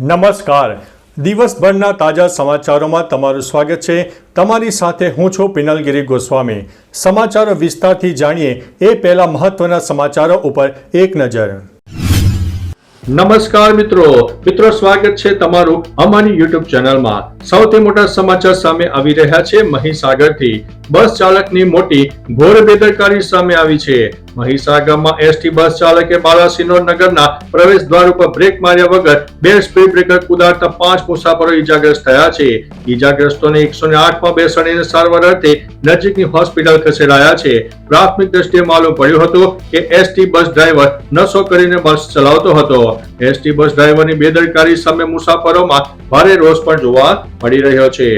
નમસ્કાર. દિવસભરના તાજા સમાચારોમાં તમારું સ્વાગત છે. તમારી સાથે હું છું પિનલગીરી ગોસ્વામી. સમાચારો વિસ્તારથી જાણીએ એ પહેલા મહત્વના સમાચારો ઉપર એક નજર. નમસ્કાર મિત્રો. મિત્રો, સ્વાગત છે તમારું અમારી યુટ્યુબ ચેનલમાં. સૌથી મોટા સમાચાર સામે આવી રહ્યા છે મહીસાગરથી. બસ ચાલકની મોટી ઘોર બેદરકારી સામે આવી છે. મહીસાગરમાં એસટી બસ ચાલકે બાલાસિનોર નગરના પ્રવેશ દ્વાર ઉપર બ્રેક માર્યા વગર બે સ્પીડ બ્રેકર કુદાડતા પાંચ મુસાફરો ઈજાગ્રસ્ત થયા છે. ઈજાગ્રસ્તોને એકસો ને આઠમાં બેસાડીને સારવાર અર્થે નજીકની હોસ્પિટલ ખસેડાયા છે. પ્રાથમિક દ્રષ્ટિએ માલુમ પડ્યું હતું કે એસટી બસ ડ્રાઈવર નશો કરીને બસ ચલાવતો હતો. એસટી બસ ડ્રાઈવરની બેદરકારી સામે મુસાફરોમાં ભારે રોષ પણ જોવા મળી રહ્યો છે.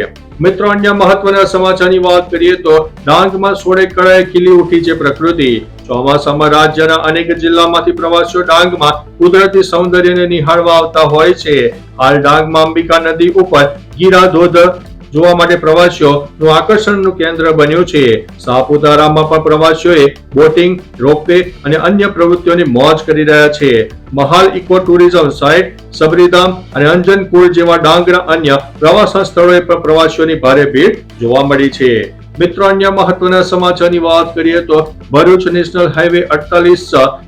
મિત્રો, અન્ય મહત્વના સમાચારની વાત કરીએ તો ડાંગમાં સોળે કળાએ ખીલી ઉઠી છે પ્રકૃતિ. ચોમાસામાં રાજ્યના અનેક જિલ્લામાંથી પ્રવાસીઓ ડાંગમાં કુદરતી સૌંદર્યને નિહાળવા આવતા હોય છે. હાલ ડાંગમાં અંબિકા નદી ઉપર ગીરા ધોધ જોવા માટે પ્રવાસીઓનું આકર્ષણનું કેન્દ્ર બન્યું છે. સાપુતારામાં પણ પ્રવાસીઓએ બોટિંગ, રોપવે અને અન્ય પ્રવૃત્તિઓની મોજ કરી રહ્યા છે. Mahal eco tourism site, Sabaridham અને અંજનકુળ જેવા ડાંગના અન્ય પ્રવાસન સ્થળોએ પણ પ્રવાસીઓની ભારે ભીડ જોવા મળી છે. મિત્રો, અન્ય મહત્વના સમાચારની વાત કરીએ તો ભરૂચ નેશનલ હાઈવે અડતાલીસ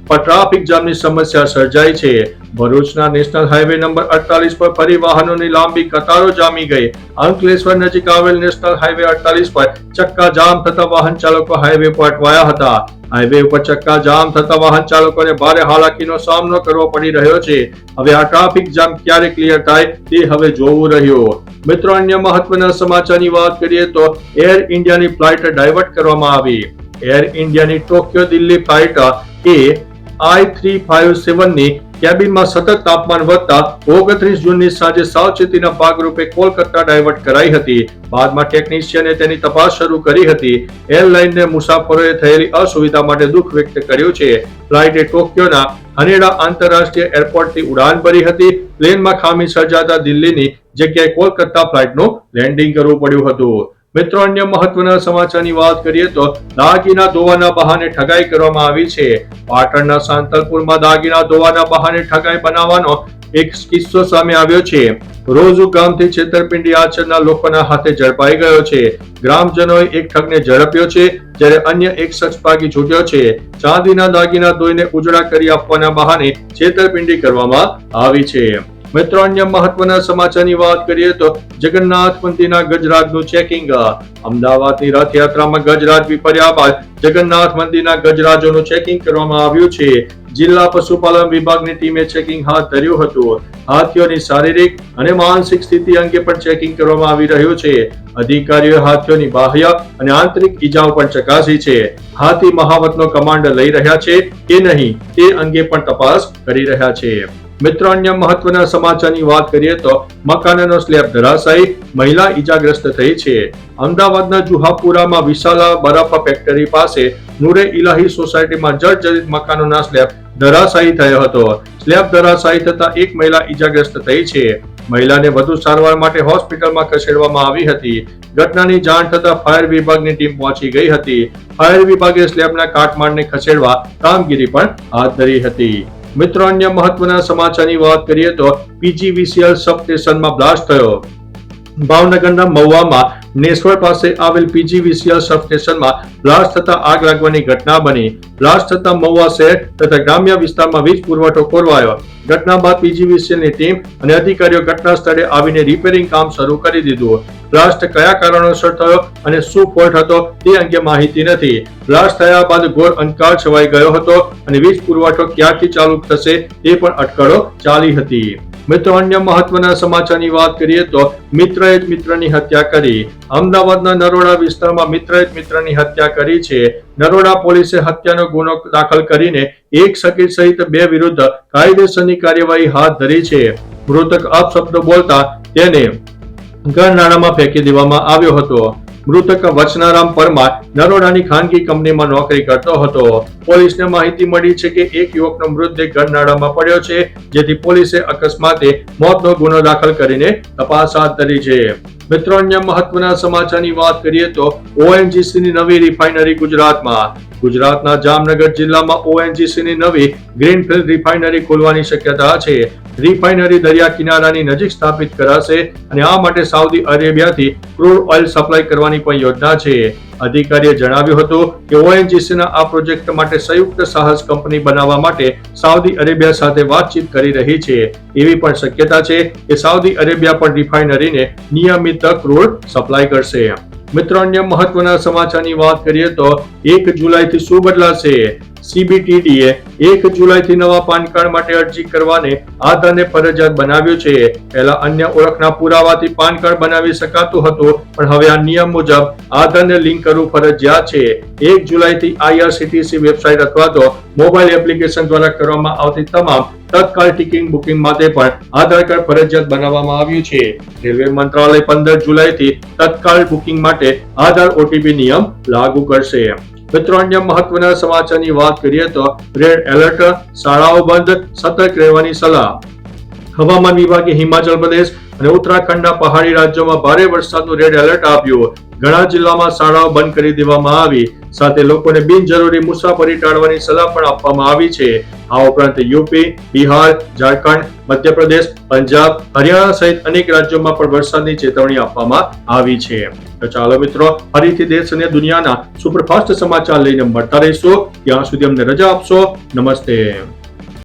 પર ટ્રાફિક જામની સમસ્યા સર્જાઈ છે. ભરૂચના નેશનલ હાઈવે નંબર અડતાલીસ પર ફરી વાહનોની લાંબી કતારો જામી ગઈ. અંકલેશ્વર નજીક આવેલ નેશનલ હાઈવે અડતાલીસ પર ચક્કા જામ થતા વાહન ચાલકો હાઈવે પર અટવાયા હતા. હાઈવે ઉપર ચક્કા જામ થતા વાહન ચાલકોને ભારે હાલાકીનો સામનો કરવો પડી રહ્યો છે. હવે આ ટ્રાફિક જામ ક્યારે ક્લિયર થાય તે હવે જોવું રહ્યું. મિત્રો, અન્ય મહત્વના સમાચારની વાત કરીએ તો એર ઇન્ડિયાની ફ્લાઇટ ડાયવર્ટ કરવામાં આવી. એર ઇન્ડિયાની Tokyo Delhi flight A I three five સેવનની કેબિનમાં સતત તાપમાન વધતા ઓગણત્રીસ જૂનની સાંજે સાવચેતીના ભાગરૂપે કોલકાતા ડાયવર્ટ કરાઈ હતી. બાદમાં ટેકનિશિયને તેની તપાસ શરૂ કરી હતી. એરલાઇનને મુસાફરોએ થયેલી અસુવિધા માટે દુઃખ વ્યક્ત કર્યું છે. ફ્લાઇટે ટોક્યોના હનેડા આંતરરાષ્ટ્રીય એરપોર્ટથી ઉડાન ભરી હતી. પ્લેનમાં ખામી સર્જાતા દિલ્હીની જગ્યાએ કોલકાતા ફ્લાઇટનું લેન્ડિંગ કરવું પડ્યું હતું. મિત્રો, અન્ય મહત્વના સમાચારની વાત કરીએ તો દાગીના ધોવાના બહાને ઠગાઈ કરવામાં આવી છે. પાટણના સાંતલપુરમાં દાગીના ધોવાના બહાને ઠગાઈ બનાવવાનો એક કિસ્સો સામે આવ્યો છે. રોજુ ગામથી છેતરપિંડી આચરના લોકોના હાથે ઝડપાઈ ગયો છે. ગ્રામજનોએ એક ઠગને ઝડપ્યો છે, જ્યારે અન્ય એક શખ્સ ભાગી છૂટ્યો છે. ચાંદીના દાગીના ધોઈને ઉજળા કરી આપવાના બહાને છેતરપિંડી કરવામાં આવી છે. મિત્રો અન્ય મહત્વના સમાચારની વાત કરીએ તો જગન્નાથ મંદિરના ગજરાજનું ચેકિંગ અમદાવાદની રથયાત્રામાં ગજરાજ વિપર્યા બાદ જગન્નાથ મંદિરના ગજરાજોનું ચેકિંગ કરવામાં આવ્યું છે. જિલ્લા પશુપાલન વિભાગની ટીમે ચેકિંગ હાથ ધર્યું હતું. હાથીઓની શારીરિક અને માનસિક સ્થિતિ અંગે પણ ચેકિંગ કરવામાં આવી રહ્યું છે. અધિકારીઓ હાથીઓની બાહ્ય અને આંતરિક ઈજાઓ પણ ચકાસી છે. હાથી મહાવતનો કમાન્ડ લઈ રહ્યા છે કે નહીં તે અંગે પણ તપાસ કરી રહ્યા છે. મિત્રો અન્ય મહત્વના સમાચારની વાત કરીએ તો મકાનનો સ્લેબ ધરાશાયી, મહિલા ઈજાગ્રસ્ત થઈ છે. અમદાવાદના જુહાપુરામાં વિશાલા બરફ ફેક્ટરી પાસે નૂરે ઇલાહી સોસાયટીમાં જર્જરિત મકાનોના સ્લેબ ધરાશાયી થયો હતો. સ્લેબ ધરાશાયી થતા એક મહિલા ઈજાગ્રસ્ત થઈ છે. મહિલાને વધુ સારવાર માટે હોસ્પિટલમાં ખસેડવામાં આવી હતી. ઘટનાની જાણ થતા ફાયર વિભાગની ટીમ પહોંચી ગઈ હતી. ફાયર વિભાગે સ્લેબના કાટમાળને ખસેડવા કામગીરી પણ હાથ ધરી હતી. મિત્રો અન્ય મહત્વના સમાચારની વાત કરીએ તો પીજીવીસીએલ સબ સ્ટેશનમાં બ્લાસ્ટ થયો. ભાવનગરના મહુવામાં નેસવડ પાસે આવેલ પીજીવીસીએલ સબ સ્ટેશનમાં બ્લાસ્ટ થતા આગ લાગવાની ઘટના બની. બ્લાસ્ટ થતા મહુવા શહેર તથા ગ્રામ્ય વિસ્તારમાં વીજ પુરવઠો ખોરવાયો. ઘટના બાદ પીજીવીસીએલની ટીમ અને અધિકારીઓ ઘટના સ્થળે આવીને રિપેરિંગ કામ શરૂ કરી દીધું. બ્લાસ્ટ કયા કારણોસર થયો અને શું ફોલ્ટ હતો તે અંગે માહિતી નથી. બ્લાસ્ટ થયા બાદ ઘોર અંધકાર છવાઈ ગયો હતો અને વીજ પુરવઠો ક્યાંથી ચાલુ થશે તે પણ અટકળો ચાલી હતી. મિત્રો અન્ય મહત્વના સમાચારની વાત કરીએ તો મિત્રએ જ મિત્રની હત્યા કરી. અમદાવાદના નરોડા વિસ્તારમાં મિત્રએ જ મિત્રની હત્યા કરી છે. નરોડા પોલીસે હત્યાનો ગુનો દાખલ કરીને એક સગીર સહિત બે વિરુદ્ધ કાયદેસરની કાર્યવાહી હાથ ધરી છે. મૃતક અપશબ્દો બોલતા તેને ઘર નાણામાં ફેંકી દેવામાં આવ્યો હતો. મૃતક વચનારામ પરમાર નરોડાની ખાનગી કંપનીમાં નોકરી કરતો હતો. પોલીસને માહિતી મળી છે કે એક યુવકનો મૃતદેહ ગરનાળામાં પડ્યો છે, જેથી પોલીસે અકસ્માતે મોતનો ગુનો દાખલ કરીને તપાસ હાથ ધરી છે. મિત્રો, અન્ય મહત્વના સમાચારની વાત કરીએ તો ઓએનજીસીની નવી રિફાઇનરી ગુજરાતમાં. ગુજરાતના જામનગર જિલ્લામાં ઓએનજીસીની નવી ગ્રીનફિલ્ડ રિફાઇનરી ખોલવાની શક્યતા છે. રિફાઇનરી દરિયા કિનારાની નજીક સ્થાપિત કરાશે અને આ માટે સાઉદી અરેબિયાથી ક્રૂડ ઓઇલ સપ્લાય કરવાની પણ યોજના છે. અધિકારીએ જણાવ્યું હતું કે ઓએનજીસીના આ પ્રોજેક્ટ માટે સંયુક્ત સાહસ કંપની બનાવવા માટે સાઉદી અરેબિયા સાથે વાતચીત કરી રહી છે. એવી પણ શક્યતા છે કે સાઉદી અરેબિયા પણ રિફાઇનરીને નિયમિત ક્રૂડ સપ્લાય કરશે. મિત્રો, અન્ય મહત્વના સમાચારની વાત કરીએ તો એક જુલાઈથી શું બદલાશે? સીબીટીડીએ એક જુલાઈથી નવા પાન કાર્ડ માટે અરજી કરવાને આધારને ફરજિયાત બનાવ્યું છે. પહેલા અન્ય ઓળખના પુરાવાથી પાન કાર્ડ બનાવી શકાતું હતું, પણ હવે આ નિયમ મુજબ આધારને લિંક કરવું ફરજિયાત છે. એક જુલાઈથી આઈઆરસીટીસી વેબસાઇટ અથવા તો મોબાઈલ એપ્લિકેશન દ્વારા કરવામાં આવતી તમામ તત્કાલ ટિકિંગ બુકિંગ માટે પણ આધાર કાર્ડ ફરજિયાત બનાવવામાં આવ્યું છે. રેલવે મંત્રાલય પંદર જુલાઈથી તત્કાલ બુકિંગ માટે આધાર ઓટીપી નિયમ લાગુ કરશે. મિત્રો, અન્ય મહત્વના સમાચારની વાત કરીએ તો રેડ એલર્ટ, શાળાઓ બંધ, સતર્ક રહેવાની સલાહ. હવામાન વિભાગે હિમાચલ પ્રદેશ અને ઉત્તરાખંડના પહાડી રાજ્યોમાં ભારે વરસાદનું રેડ એલર્ટ આપ્યું ઘણા જિલ્લામાં શાળાઓ બંધ કરી દેવામાં આવી. સાથે લોકોને બિનજરૂરી મુસાફરી ટાળવાની સલાહ પણ આપવામાં આવી છે. આ ઉપરાંત યુપી, બિહાર, ઝારખંડ, મધ્યપ્રદેશ, પંજાબ, હરિયાણા સહિત અનેક રાજ્યોમાં પણ વરસાદની ચેતવણી આપવામાં આવી છે. તો ચાલો મિત્રો, ફરીથી દેશ અને દુનિયાના સુપરફાસ્ટ સમાચાર લઈને મળતા રહીશું. ત્યાં સુધી અમને રજા આપશો. નમસ્તે.